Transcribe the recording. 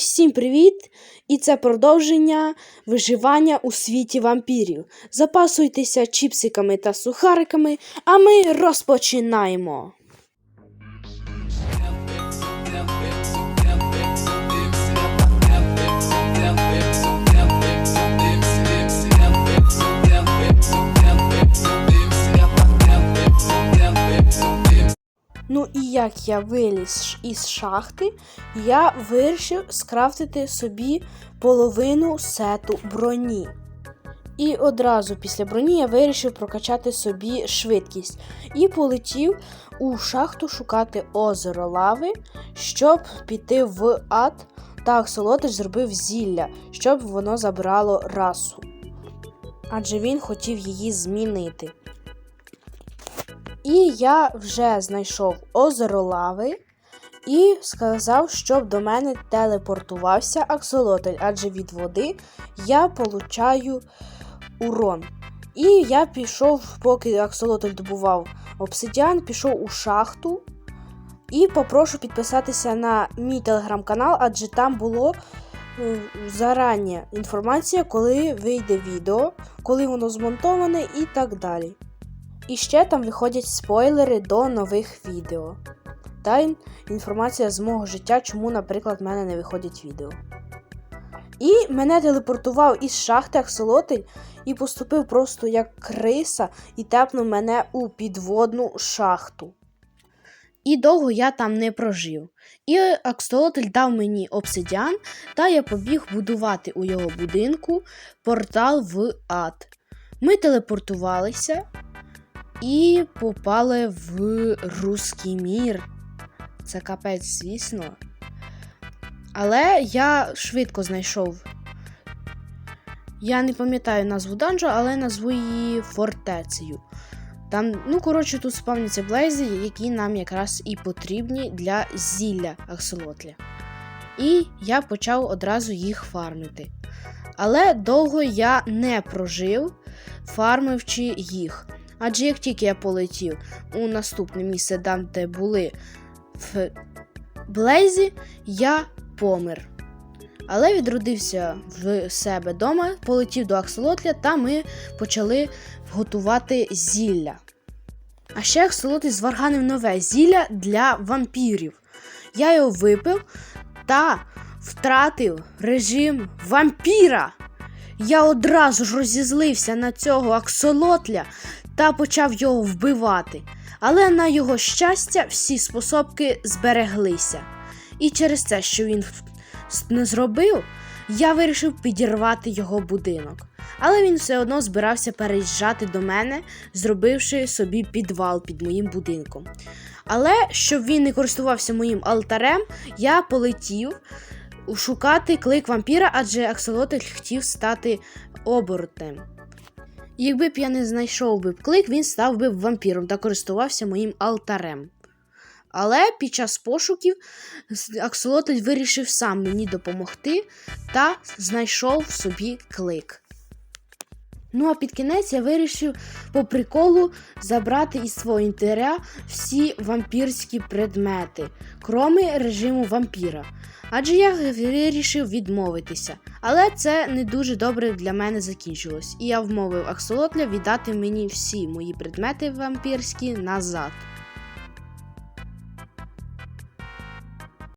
всім привіт! І це продовження виживання у світі вампірів. Запасуйтеся чіпсиками та сухариками, а ми розпочинаємо. Ну і як я виліз із шахти, я вирішив скрафтити собі половину сету броні. І одразу після броні я вирішив прокачати собі швидкість і полетів у шахту шукати озеро лави, щоб піти в ад. Та Аксолотич зробив зілля, щоб воно забрало расу. Адже він хотів її змінити. І я вже знайшов озеро лави і сказав, щоб до мене телепортувався аксолотль, адже від води я получаю урон. І я пішов, поки аксолотль добував обсидіан, пішов у шахту. І попрошу підписатися на мій телеграм-канал, адже там було е, зарані інформація, коли вийде відео, коли воно змонтоване і так далі. І ще там виходять спойлери до нових відео. Та інформація з мого життя, чому, наприклад, в мене не виходять відео. І мене телепортував із шахти Аксолотель і поступив просто як криса і тепнув мене у підводну шахту. І довго я там не прожив. І Аксолотль дав мені обсидіан, та я побіг будувати у його будинку портал в ад. Ми телепортувалися і попали в руський мір. Це капець, звісно. Але я швидко знайшов. Я не пам'ятаю назву данжу, але назву її фортецею. Там, ну, коротше, тут спавняться блейзи, які нам якраз і потрібні для зілля аксолотля. І я почав одразу їх фармити. Але довго я не прожив, фармивши їх. Адже як тільки я полетів у наступне місце, там, де були в Блейзі, я помер. Але відродився в себе вдома, полетів до Акселотля, та ми почали готувати зілля. А ще Акселотль зварганив нове зілля для вампірів. Я його випив та втратив режим вампіра. Я одразу ж розізлився на цього аксолотля та почав його вбивати. Але на його щастя, всі способки збереглися. І через те, що він не зробив, я вирішив підірвати його будинок. Але він все одно збирався переїжджати до мене, зробивши собі підвал під моїм будинком. Але щоб він не користувався моїм алтарем, я полетів шукати клик вампіра, адже Акселотель хотів стати оборотнем. Якби б я не знайшов би клик, він став би вампіром та користувався моїм алтарем. Але під час пошуків Акселотель вирішив сам мені допомогти та знайшов собі клик. Ну а під кінець я вирішив по приколу забрати із свого інтеря всі вампірські предмети, кроме режиму вампіра. Адже я вирішив відмовитися. Але це не дуже добре для мене закінчилось, і я вмовив Аксолотля віддати мені всі мої предмети вампірські назад.